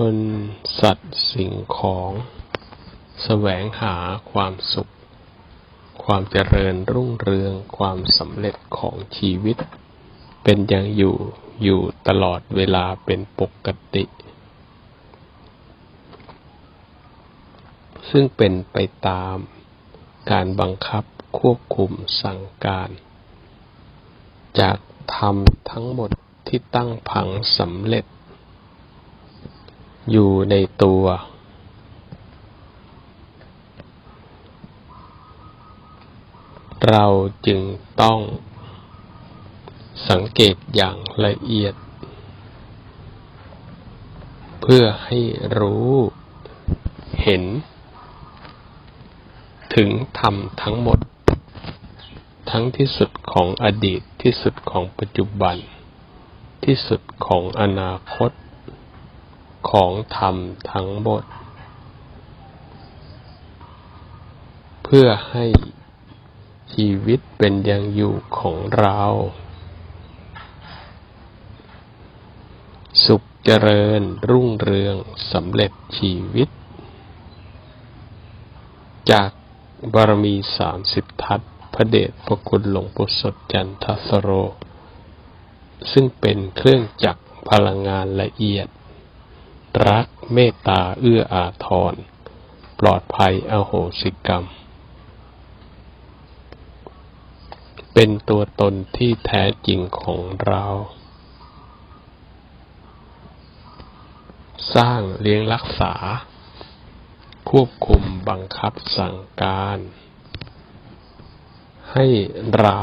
คนสัตว์สิ่งของแสวงหาความสุข ความเจริญรุ่งเรืองความสำเร็จของชีวิต เป็นอย่างอยู่อยู่ตลอดเวลาเป็นปกติ ซึ่งเป็นไปตามการบังคับควบคุมสั่งการ จากธรรมทั้งหมดที่ตั้งผังสำเร็จ อยู่ในตัว เราจึงต้องสังเกตอย่างละเอียด เพื่อให้รู้เห็น ถึงธรรมทั้งหมด ทั้งที่สุดของอดีตที่สุดของปัจจุบัน ที่สุดของอนาคต ของธรรมทั้งหมด เพื่อให้ชีวิตเป็นอย่างอยู่ของเรา สุขเจริญรุ่งเรืองสำเร็จชีวิต จากบารมีสามสิบทัศพระเดชพระคุณหลวงปู่สดจันทสโร ซึ่งเป็นเครื่องจักรพลังงานละเอียด รักเมตตาเอื้ออาทร ปลอดภัยอโหสิกรรม เป็นตัวตนที่แท้จริงของเรา สร้างเลี้ยงรักษา ควบคุมบังคับสั่งการ ให้เรา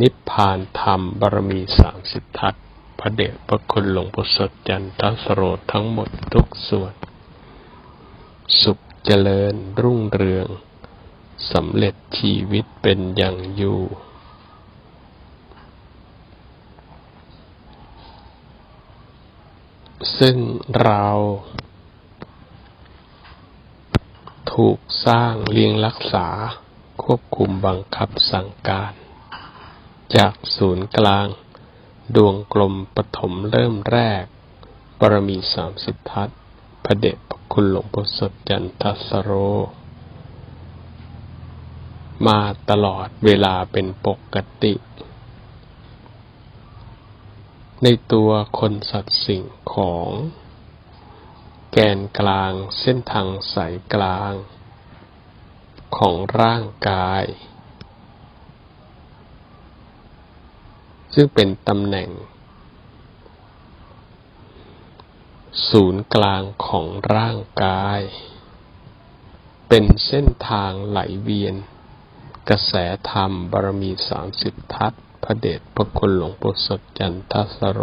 นิพพานธรรมบารมีสามสิบทัศ พระเดชพระคุณหลวงปู่สดจันทสโรทั้งหมดทุกส่วน สุขเจริญรุ่งเรืองสำเร็จชีวิตเป็นอย่างอยู่ซึ่งเรา ถูกสร้างเลี้ยงรักษาควบคุมบังคับสั่งการ จากศูนย์กลาง ดวงกลมปฐมเริ่มแรก บารมีสามสิบทัศพระเดชพระคุณหลวงปู่สดจันทสโร มาตลอดเวลาเป็นปกติ ในตัวคนสัตว์สิ่งของ แกนกลางเส้นทางสายกลาง ของร่างกาย ซึ่งเป็นตำแหน่ง ศูนย์กลางของร่างกาย เป็นเส้นทางไหลเวียน กระแสธรรมบารมีสามสิบทัศพระเดชพระคุณหลวงปู่สดจันทสโร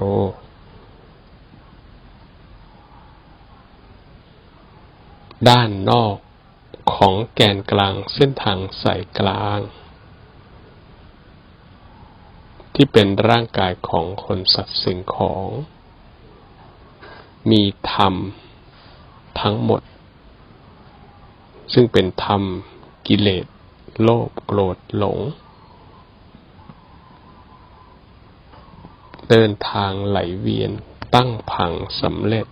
ด้านนอกของแกนกลางเส้นทางสายกลาง ที่เป็นร่างกายของคนสัตว์สิ่งของ มีธรรมทั้งหมด ซึ่งเป็นธรรมกิเลส โลภโกรธหลง เดินทางไหลเวียนตั้งผังสำเร็จ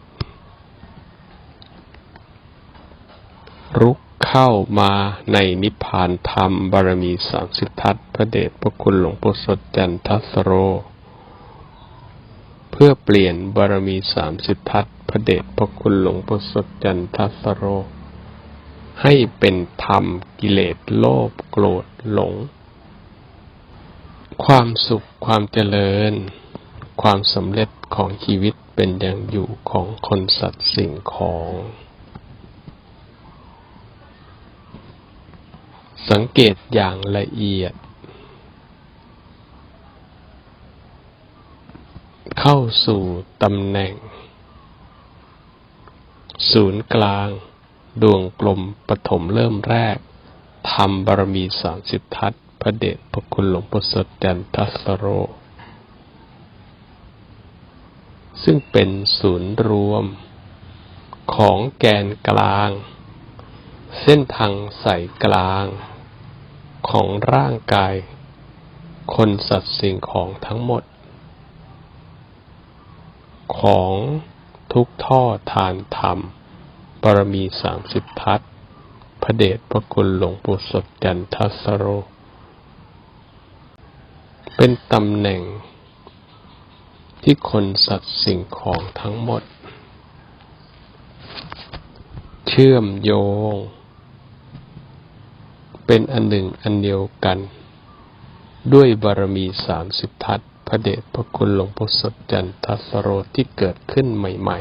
รุก เข้ามาในนิพพานธรรมบารมีสามสิบทัศพระเดชพระคุณหลวงปู่สดจันทัสโร เพื่อเปลี่ยนบารมีสามสิบทัศพระเดชพระคุณหลวงปู่สดจันทัสโร ให้เป็นธรรมกิเลสโลภโกรธหลง ความสุขความเจริญ ความสำเร็จของชีวิตเป็นอย่างอยู่ของคนสัตว์สิ่งของ สังเกตอย่างละเอียด เข้าสู่ตำแหน่ง ศูนย์กลาง ดวงกลมปฐมเริ่มแรกทำบารมีสามสิบทัศพระเดชพระคุณหลวงปู่สดจันทัสโร ซึ่งเป็นศูนย์รวม ของแกนกลาง เส้นทางสายกลาง ของร่างกาย คนสัตว์สิ่งของทั้งหมด ของทุกท่อทานธรรมบารมีสามสิบทัศพระเดชพระคุณหลวงปู่สดจันทสโร เป็นตำแหน่ง ที่คนสัตว์สิ่งของทั้งหมด เชื่อมโยง เป็นอันหนึ่งอันเดียวกัน ด้วยบารมีสามสิบทัศน์พระเดชพระคุณหลวงปู่สดจันทสโรที่เกิดขึ้นใหม่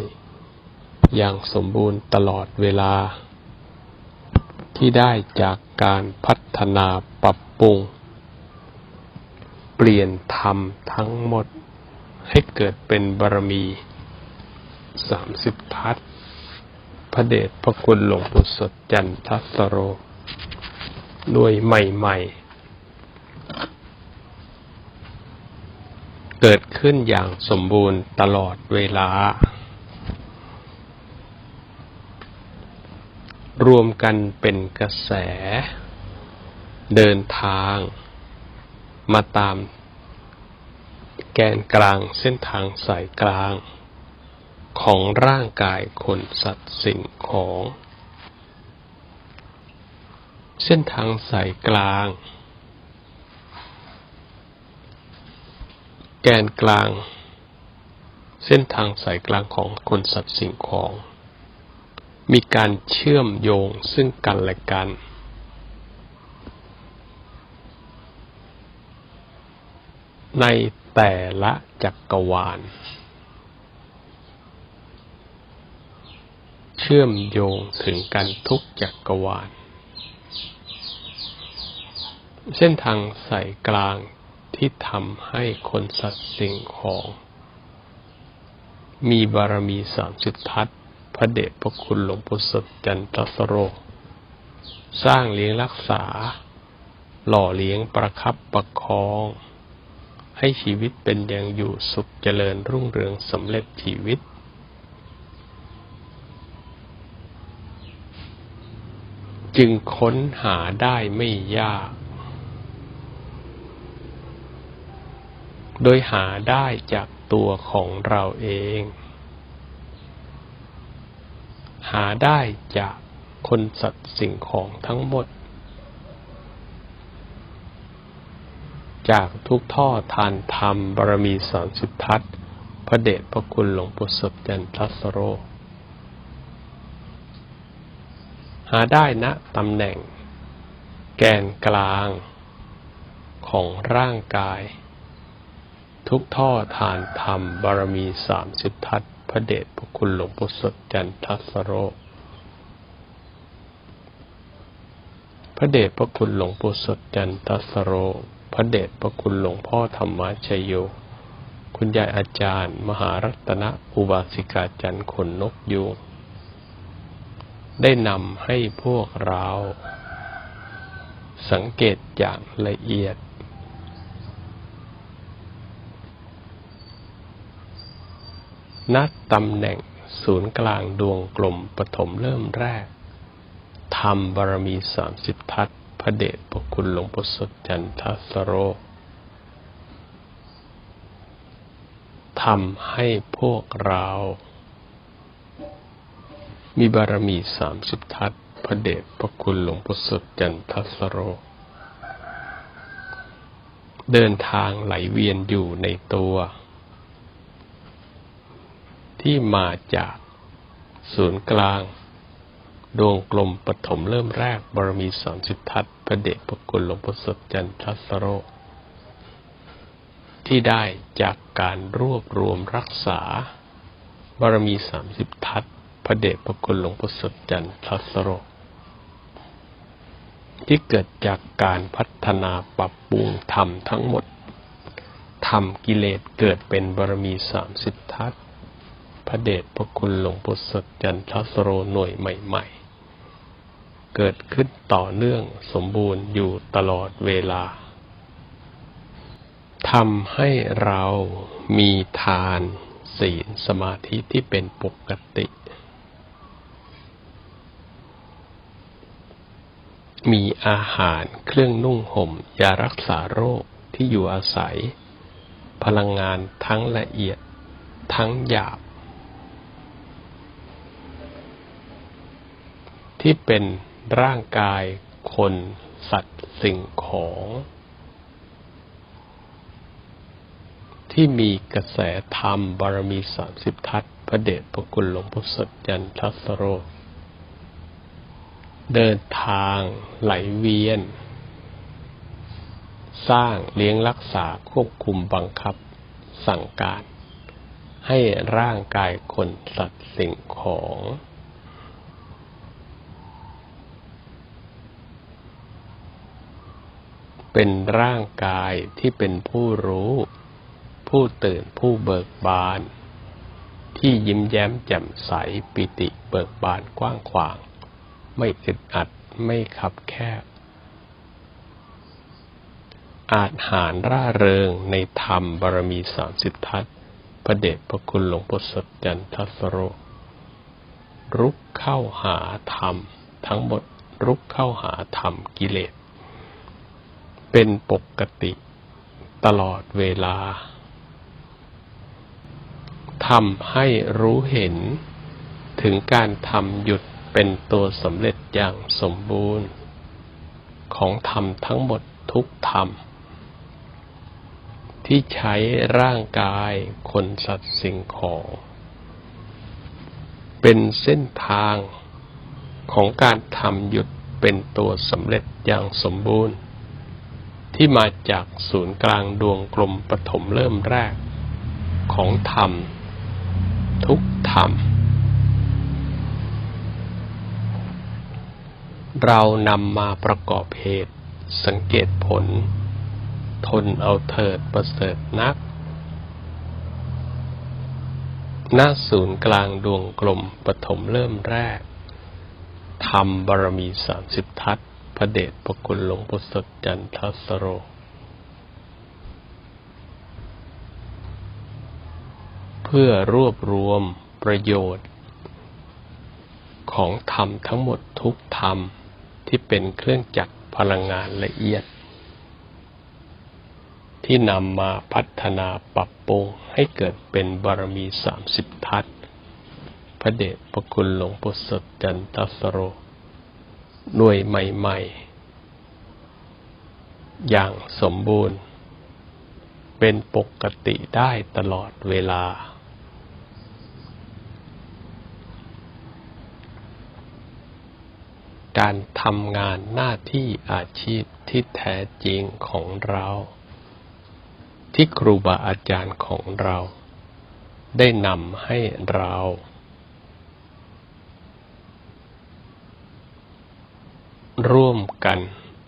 ๆ อย่างสมบูรณ์ตลอดเวลา ที่ได้จากการพัฒนาปรับปรุง เปลี่ยนธรรมทั้งหมดให้เกิดเป็นบารมีสามสิบทัศน์พระเดชพระคุณหลวงปู่สดจันทสโร ด้วยใหม่ ๆ เกิดขึ้นอย่างสมบูรณ์ตลอดเวลา รวมกันเป็นกระแส เดินทาง มาตามแกนกลางเส้นทางสายกลาง ของร่างกายคนสัตว์สิ่งของ เส้นทางสายกลาง แกนกลาง เส้นทางสายกลางของคนสัตว์สิ่งของ มีการเชื่อมโยงซึ่งกันและกัน ในแต่ละจักรวาล เชื่อมโยงถึงกันทุกจักรวาล เส้นทางสายกลางที่ทำให้คนสัตว์สิ่งของ มีบารมีสามสิบทัศน์พระเดชพระคุณหลวงปู่สดจันทสโร สร้างเลี้ยงรักษา หล่อเลี้ยงประคับประคอง ให้ชีวิตเป็นอย่างอยู่สุขเจริญรุ่งเรืองสำเร็จชีวิตจึงค้นหาได้ไม่ยาก โดยหาได้จากตัวของเราเอง หาได้จากคนสัตว์สิ่งของทั้งหมด จากทุกท่อทานธรรมบารมีสามสิบทัศพระเดชพระคุณหลวงปู่สดจันทัสโร หาได้ณตำแหน่ง แกนกลางของร่างกาย ทุกท่อทานธรรมบารมีสามสิบทัศพระเดชพระคุณหลวงปู่สดจันทสโร พระเดชพระคุณหลวงปู่สดจันทสโร พระเดชพระคุณหลวงพ่อธรรมชโย คุณยายอาจารย์ มหารัตนอุบาสิกาจันทร์ขนนกยูงได้นำให้พวกเรา สังเกตอย่างละเอียด นัดตำแหน่งศูนย์กลางดวงกลมปฐมเริ่มแรกธรรมบารมีสามสิบทัศพระเดชพระคุณหลวงปู่สดจันทสโรทำให้พวกเรา มีบารมีสามสิบทัศพระเดชพระคุณหลวงปู่สดจันทสโร เดินทางไหลเวียนอยู่ในตัว ที่มาจากศูนย์กลาง ดวงกลมปฐมเริ่มแรกบารมีสามสิบทัศพระเดชพระคุณหลวงปู่สดจันทสโร ที่ได้จากการรวบรวมรักษา บารมีสามสิบทัศพระเดชพระคุณหลวงปู่สดจันทสโร ที่เกิดจากการพัฒนาปรับปรุงธรรมทั้งหมดทำกิเลสเกิดเป็นบารมีสามสิบทัศน์ ระเดชพระคุณหลวงปู่สดจันทสโรหน่วยใหม่ ๆ เกิดขึ้นต่อเนื่องสมบูรณ์อยู่ตลอดเวลาทำให้เรามีทานศีลสมาธิที่เป็นปกติ มีอาหารเครื่องนุ่งห่มยารักษาโรคที่อยู่อาศัย พลังงานทั้งละเอียดทั้งหยาบ ที่เป็นร่างกายคนสัตว์สิ่งของ ที่มีกระแสธรรมบารมีสามสิบทัศพระเดชพระคุณหลวงพ่อสดยันทัสโร เดินทางไหลเวียน สร้างเลี้ยงรักษาควบคุมบังคับสั่งการ ให้ร่างกายคนสัตว์สิ่งของ เป็นร่างกายที่เป็นผู้รู้ ผู้ตื่นผู้เบิกบาน ที่ยิ้มแย้มแจ่มใสปิติเบิกบานกว้างขวาง ไม่อึดอัดไม่ขับแคบ อาจหารร่าเริงในธรรมบารมีสามสิบทัศพระเดชพระคุณหลวงพ่อสดจันทัสโร รุกเข้าหาธรรม ทั้งหมดรุกเข้าหาธรรมกิเลส เป็นปกติตลอดเวลาทำให้รู้เห็น ถึงการทำหยุดเป็นตัวสำเร็จอย่างสมบูรณ์ ของธรรมทั้งหมดทุกธรรม ที่ใช้ร่างกายคนสัตว์สิ่งของ เป็นเส้นทางของการทำหยุดเป็นตัวสำเร็จอย่างสมบูรณ์ ที่มาจากศูนย์กลางดวงกลมปฐมเริ่มแรก ของธรรม ทุกธรรม เรานำมาประกอบเหตุ สังเกตผล ทนเอาเถิดประเสริฐนักหน้าศูนย์กลางดวงกลมปฐมเริ่มแรกธรรมบารมีสามสิบทัศ ระเดชพระคุณหลวงพ่สดจันทัสโร เพื่อรวบรวมประโยชน์ ของธรรมทั้งหมดทุกธรรมที่เป็นเครื่องจักรพลังงานละเอียด ที่นำมาพัฒนาปรับปรุงให้เกิดเป็นบารมีสามสิบทัศพระเดชพระคุณหลวงพ่สดจันทัสโร หน่วยใหม่ ๆ อย่างสมบูรณ์ เป็นปกติได้ตลอดเวลา การทำงานหน้าที่อาชีพที่แท้จริงของเรา ที่ครูบาอาจารย์ของเรา ได้นำให้เรา ร่วมกัน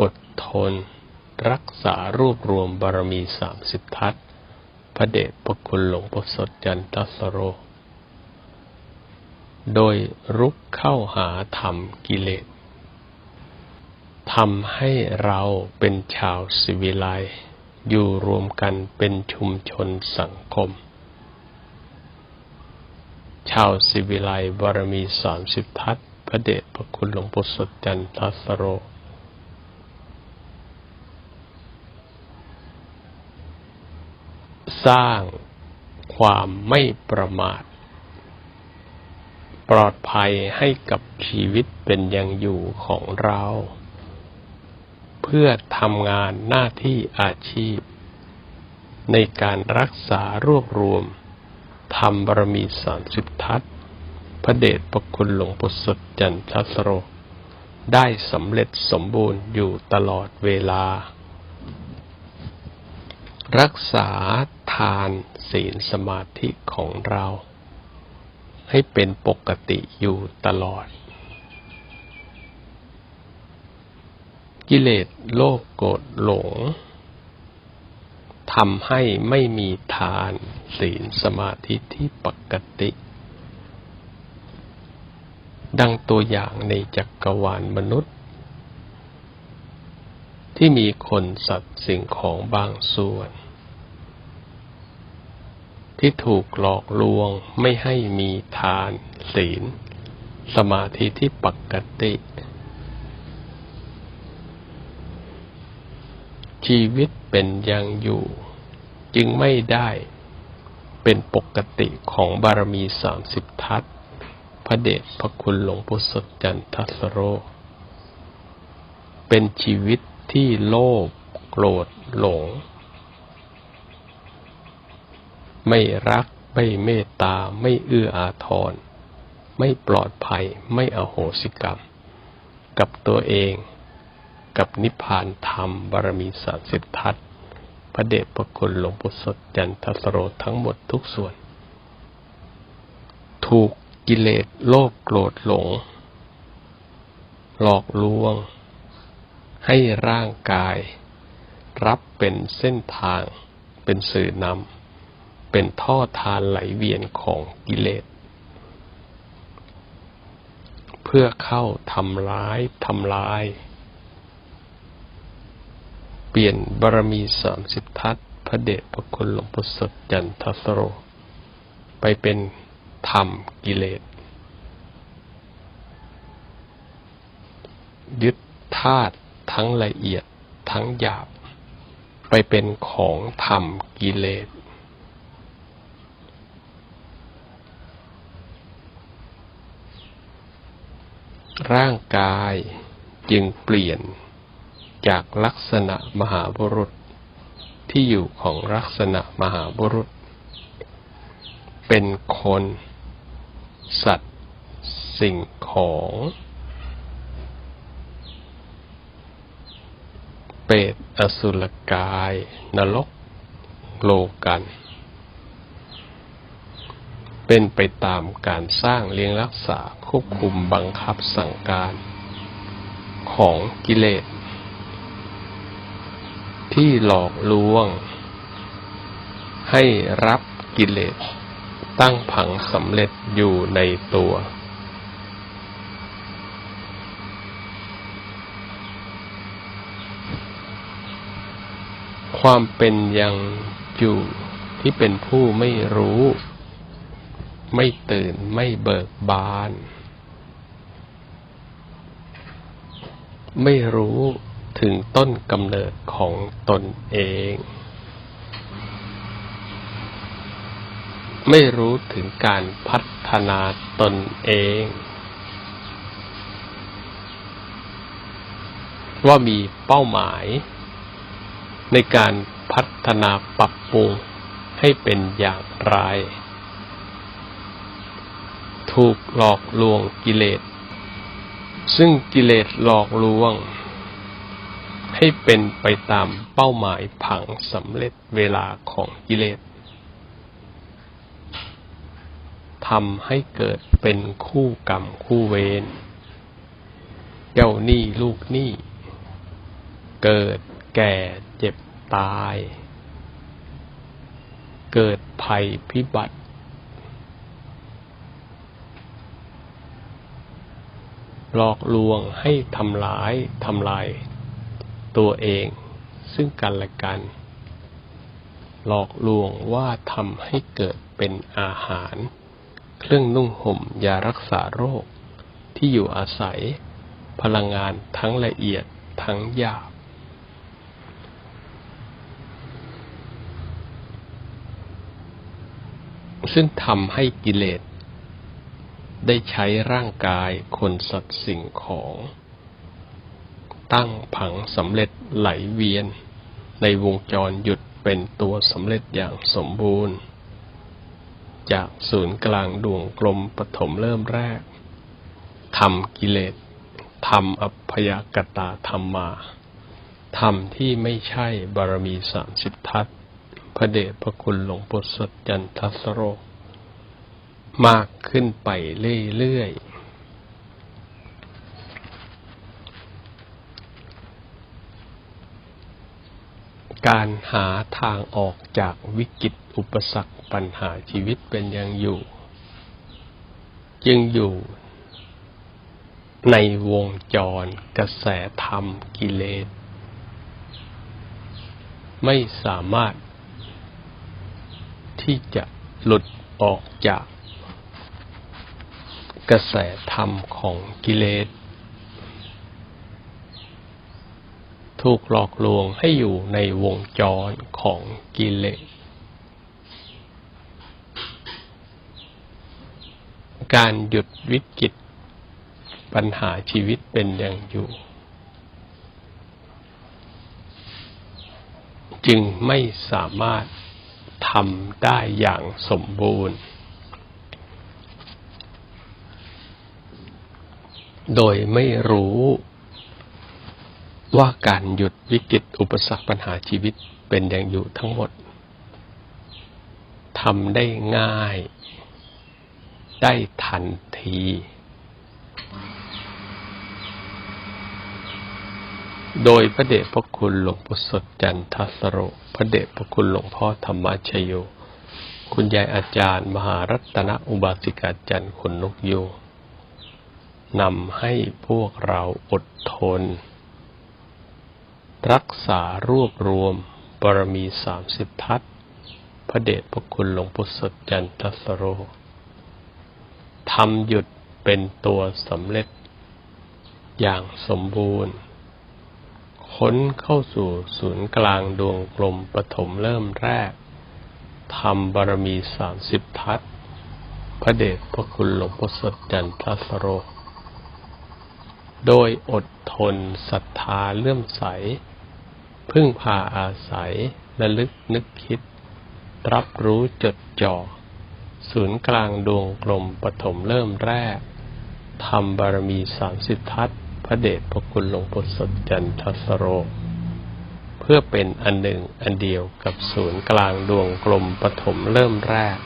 อดทน รักษารวบรวมบารมีสามสิบทัศพระเดชพระคุณหลวงพ่อสดจันทสโร โดยรุกเข้าหาธรรมกิเลสทำให้เราเป็นชาวสิวิไลอยู่รวมกันเป็นชุมชนสังคม ชาวสิวิไลบารมีสามสิบทัศ ระเดชพระคุณหลวงพ่สดจันทสโร สร้างความไม่ประมาท ปลอดภัยให้กับชีวิตเป็นยังอยู่ของเรา เพื่อทำงานหน้าที่อาชีพ ในการรักษารวบรวมธรรมบารมีสามสิบทัศ พระเดชพระคุณหลวงปู่สดจันทสโร ได้สำเร็จสมบูรณ์อยู่ตลอดเวลา รักษาทานศีลสมาธิของเรา ให้เป็นปกติอยู่ตลอด กิเลสโลภโกรธหลงทำให้ไม่มีทานศีลสมาธิที่ปกติ ดังตัวอย่างในจักรวาลมนุษย์ ที่มีคนสัตว์สิ่งของบางส่วน ที่ถูกหลอกลวงไม่ให้มีทาน ศีล สมาธิที่ปกติ ชีวิตเป็นยังอยู่ จึงไม่ได้เป็นปกติของบารมีสามสิบทัศ พระเดชพระคุณหลวงปู่สดจันทสโร เป็นชีวิตที่โลภโกรธหลง ไม่รักไม่เมตตาไม่เอื้ออาทร ไม่ปลอดภัยไม่อโหสิกรรม กับตัวเองกับนิพพานธรรมบารมีสามสิบทัศน์พระเดชพระคุณหลวงปู่สดจันทสโรทั้งหมดทุกส่วน ถูก กิเลสโลภโกรธหลง หลอกลวง ให้ร่างกาย รับเป็นเส้นทาง เป็นสื่อนำเป็นท่อทานไหลเวียนของกิเลส เพื่อเข้าทำร้ายทำลาย เปลี่ยนบารมีสามสิบทัศพระเดชพระคุณหลวงปู่สดจันทสโร ไปเป็น ธรรมกิเลส ยึดธาตุทั้งละเอียดทั้งหยาบ ไปเป็นของธรรมกิเลส ร่างกายจึงเปลี่ยนจากลักษณะมหาบุรุษที่อยู่ของลักษณะมหาบุรุษ เป็นคน สัตว์ สิ่งของ เปรตอสุรกาย นรก โลกัน เป็นไปตามการสร้างเลี้ยงรักษาควบคุมบังคับสั่งการ ของกิเลส ที่หลอกลวง ให้รับกิเลส ตั้งผังสำเร็จอยู่ในตัว ความเป็นยังอยู่ที่เป็นผู้ไม่รู้ ไม่ตื่นไม่เบิกบาน ไม่รู้ถึงต้นกำเนิดของตนเอง ไม่รู้ถึงการพัฒนาตนเอง ว่ามีเป้าหมาย ในการพัฒนาปรับปรุงให้เป็นอย่างไร ถูกหลอกลวงกิเลส ซึ่งกิเลสหลอกลวง ให้เป็นไปตามเป้าหมายผังสำเร็จเวลาของกิเลส ทำให้เกิดเป็นคู่กรรมคู่เวรเจ้าหนี้ลูกหนี้เกิดแก่เจ็บตาย เกิดภัยพิบัติ หลอกลวงให้ทำร้ายทำลายตัวเองซึ่งกันและกัน หลอกลวงว่าทำให้เกิดเป็นอาหาร เครื่องนุ่งห่มยารักษาโรค ที่อยู่อาศัย พลังงานทั้งละเอียดทั้งหยาบซึ่งทำให้กิเลส ได้ใช้ร่างกายคนสัตว์สิ่งของ ตั้งผังสำเร็จไหลเวียน ในวงจรหยุดเป็นตัวสำเร็จอย่างสมบูรณ์ จากศูนย์กลางดวงกลมปฐมเริ่มแรกทำกิเลสทำอัพยากตาธรรมมาธรรมที่ไม่ใช่บารมีสามสิบทัศน์พระเดชพระคุณหลวงปู่สดจันทสโร มากขึ้นไปเรื่อยๆ การหาทางออกจากวิกฤต อุปสรรคปัญหาชีวิตเป็นยังอยู่ จึงอยู่ในวงจรกระแสธรรมกิเลส ไม่สามารถที่จะหลุดออกจากกระแสธรรมของกิเลส ถูกหลอกลวงให้อยู่ในวงจรของกิเลส การหยุดวิกฤตปัญหาชีวิตเป็นอย่างอยู่ จึงไม่สามารถทำได้อย่างสมบูรณ์ โดยไม่รู้ว่าการหยุดวิกฤตอุปสรรคปัญหาชีวิตเป็นอย่างอยู่ทั้งหมดทำได้ง่าย ได้ทันที โดยพระเดชพระคุณหลวงปู่สดจันทสโร พระเดชพระคุณหลวงพ่อธรรมชโย คุณยายอาจารย์ มหารัตนอุบาสิกาจันทร์ขนนกโยนำให้พวกเราอดทน รักษารวบรวมบารมีสามสิบทัศพระเดชพระคุณหลวงปู่สดจันทสโร ทำหยุดเป็นตัวสำเร็จ อย่างสมบูรณ์ ค้นเข้าสู่ศูนย์กลางดวงกลมปฐมเริ่มแรกทำบารมีสามสิบทัศพระเดชพระคุณหลวงปู่สดจันทสโร โดยอดทนศรัทธาเลื่อมใส พึ่งพาอาศัยระลึกนึกคิด รับรู้จดจ่อ ศูนย์กลางดวงกลมปฐมเริ่มแรกทำบารมีสามสิบทัศพระเดชพระคุณหลวงปู่สดจันทสโร เพื่อเป็นอันหนึ่งอันเดียวกับศูนย์กลางดวงกลมปฐมเริ่มแรก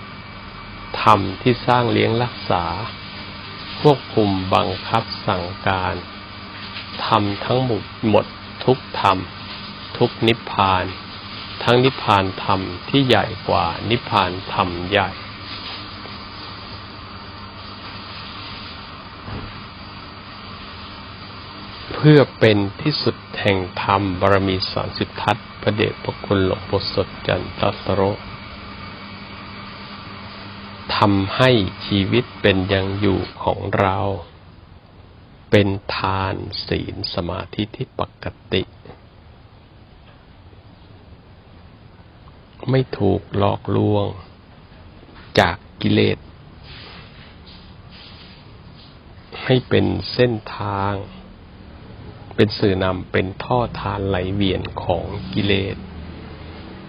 ธรรมที่สร้างเลี้ยงรักษา ควบคุมบังคับสั่งการทำทั้งหมดหมดทุกธรรม ทุกนิพพาน ทั้งนิพพานธรรมที่ใหญ่กว่านิพพานธรรมใหญ่ เพื่อเป็นที่สุดแห่งธรรมบารมีสามสิบทัศพระเดชพระคุณหลวงปู่สดจันทสโรทำให้ชีวิตเป็นยังอยู่ของเรา เป็นทานศีลสมาธิที่ปกติ ไม่ถูกหลอกลวงจากกิเลส ให้เป็นเส้นทาง เป็นสื่อนำเป็นท่อทานไหลเวียนของกิเลส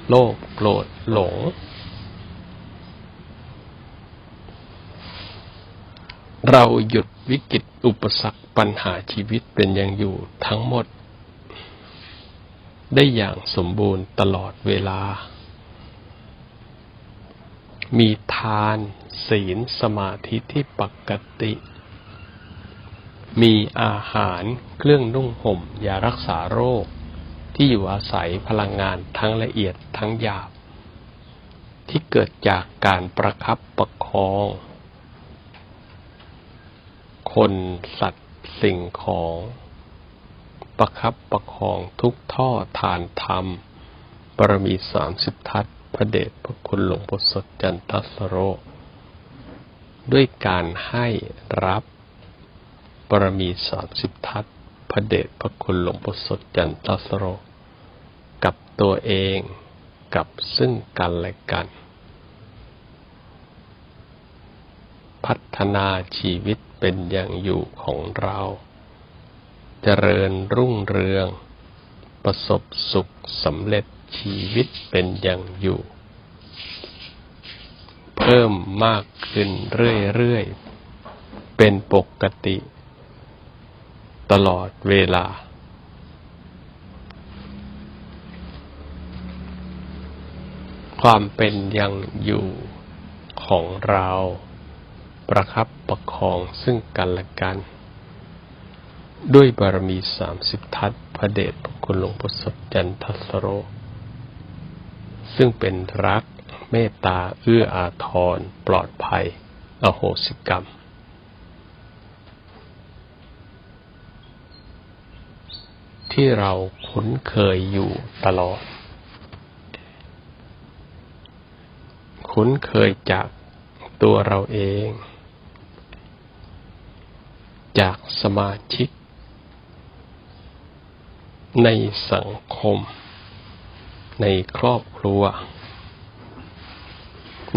โลภโกรธหลง เราหยุดวิกฤตอุปสรรคปัญหาชีวิตเป็นอย่างอยู่ทั้งหมด ได้อย่างสมบูรณ์ตลอดเวลา มีทานศีลสมาธิที่ปกติ มีอาหารเครื่องนุ่งห่มยารักษาโรค ที่อยู่อาศัยพลังงานทั้งละเอียดทั้งหยาบ ที่เกิดจากการประคับประคอง คนสัตว์สิ่งของ ประคับประคองทุกท่อทานธรรมบารมีสามสิบทัศพระเดชพระคุณหลวงปู่สดจันทสโร ด้วยการให้รับ บารมีสามสิบทัศพระเดชพระคุณหลวงปู่สดจันทสโร กับตัวเองกับซึ่งกันและกัน พัฒนาชีวิตเป็นอย่างอยู่ของเราเจริญรุ่งเรือง ประสบสุขสำเร็จชีวิตเป็นอย่างอยู่ เพิ่มมากขึ้นเรื่อย ๆ เป็นปกติ ตลอดเวลา ความเป็นอย่างอยู่ของเราประคับประคองซึ่งกันและกัน ด้วยบารมีสามสิบทัศพระเดชพระคุณหลวงปู่สดจันทสโร ซึ่งเป็นรักเมตตาเอื้ออาทรปลอดภัย อโหสิกรรม ที่เราคุ้นเคยอยู่ตลอด คุ้นเคยจากตัวเราเอง จากสมาชิก ในสังคม ในครอบครัว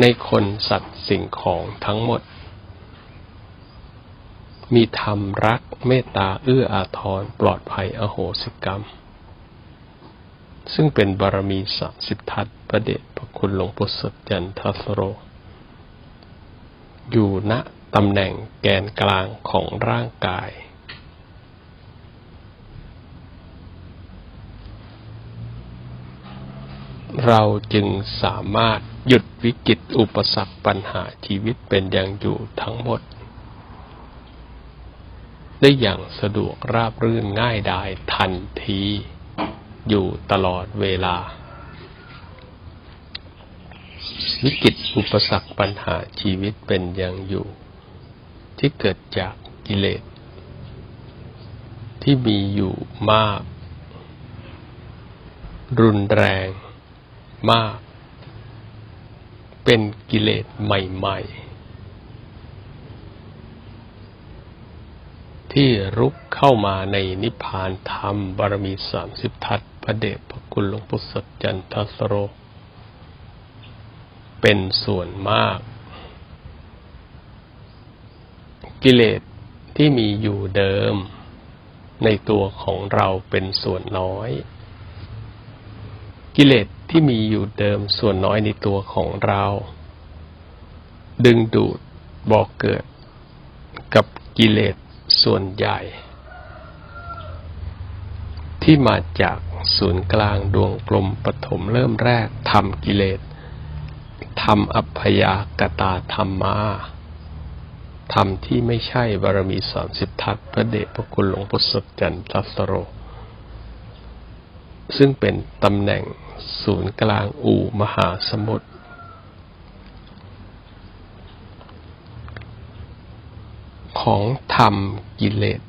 ในคนสัตว์สิ่งของทั้งหมด มีธรรมรักเมตตาเอื้ออาทร ปลอดภัยอโหสิกรรม ซึ่งเป็นบารมีสามสิบทัศพระเดชพระคุณหลวงปู่สดจันทสโร อยู่ณตำแหน่งแกนกลางของร่างกาย เราจึงสามารถหยุดวิกฤตอุปสรรคปัญหาชีวิตเป็นอย่างอยู่ทั้งหมด ได้อย่างสะดวกราบรื่นง่ายดายทันที อยู่ตลอดเวลา วิกฤตอุปสรรคปัญหาชีวิตเป็นอย่างอยู่ ที่เกิดจากกิเลส ที่มีอยู่มาก รุนแรงมาก เป็นกิเลสใหม่ ๆ ที่รุกเข้ามาในนิพพานธรรมบารมีสามสิบทัศน์พระเดชพระคุณหลวงปู่สดจันทสโร เป็นส่วนมาก กิเลสที่มีอยู่เดิมในตัวของเราเป็นส่วนน้อย กิเลสที่มีอยู่เดิมส่วนน้อยในตัวของเรา ดึงดูดบอกเกิดกับกิเลส ส่วนใหญ่ ที่มาจากศูนย์กลางดวงกลมปฐมเริ่มแรกทำกิเลสทำอัพยากตาธรรมาธรรมที่ไม่ใช่บารมีสามสิบทัศพระเดชพระคุณหลวงปู่สดจันทรสโร ซึ่งเป็นตำแหน่งศูนย์กลางอู่มหาสมุทร ของธรรมกิเลส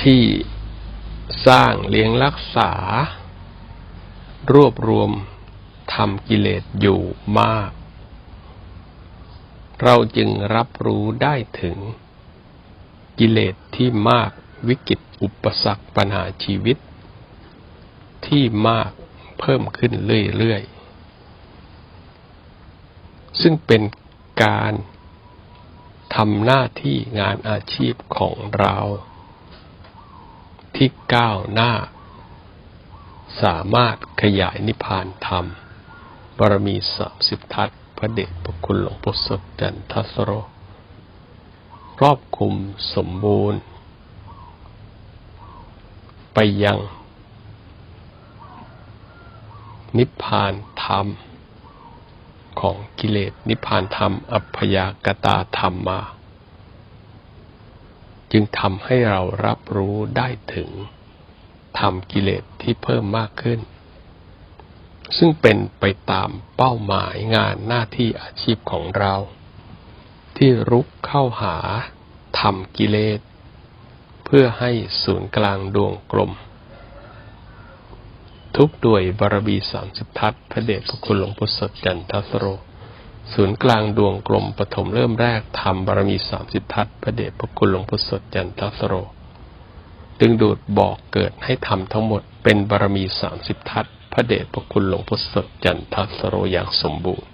ที่สร้างเลี้ยงรักษา รวบรวมทำกิเลสอยู่มาก เราจึงรับรู้ได้ถึง กิเลสที่มากวิกฤตอุปสรรคปัญหาชีวิต ที่มากเพิ่มขึ้นเรื่อยๆ ซึ่งเป็นการ ทำหน้าที่งานอาชีพของเรา ที่ก้าวหน้า สามารถขยายนิพพานธรรม บารมีสามสิบทัศพระเดชพระคุณหลวงปู่สดจันทสโรครอบคลุมสมบูรณ์ ไปยัง นิพพานธรรม ของกิเลสนิพพานธรรม อัพยากตาธรรมมา จึงทำให้เรารับรู้ได้ถึงธรรมกิเลสที่เพิ่มมากขึ้น ซึ่งเป็นไปตามเป้าหมายงานหน้าที่อาชีพของเรา ที่รุกเข้าหาธรรมกิเลส เพื่อให้ศูนย์กลางดวงกลม ทุกด้วยบารมีสามสิบทัศพระเดชพระคุณหลวงพุทธสดจันทสโร ศูนย์กลางดวงกลมปฐมเริ่มแรกทำบารมีสามสิบทัศพระเดชพระคุณหลวงพุทธสดจันทสโร ดึงดูดบอกเกิดให้ทำทั้งหมดเป็นบารมีสามสิบทัศพระเดชพระคุณหลวงพุทธสดจันทสโรอย่างสมบูรณ์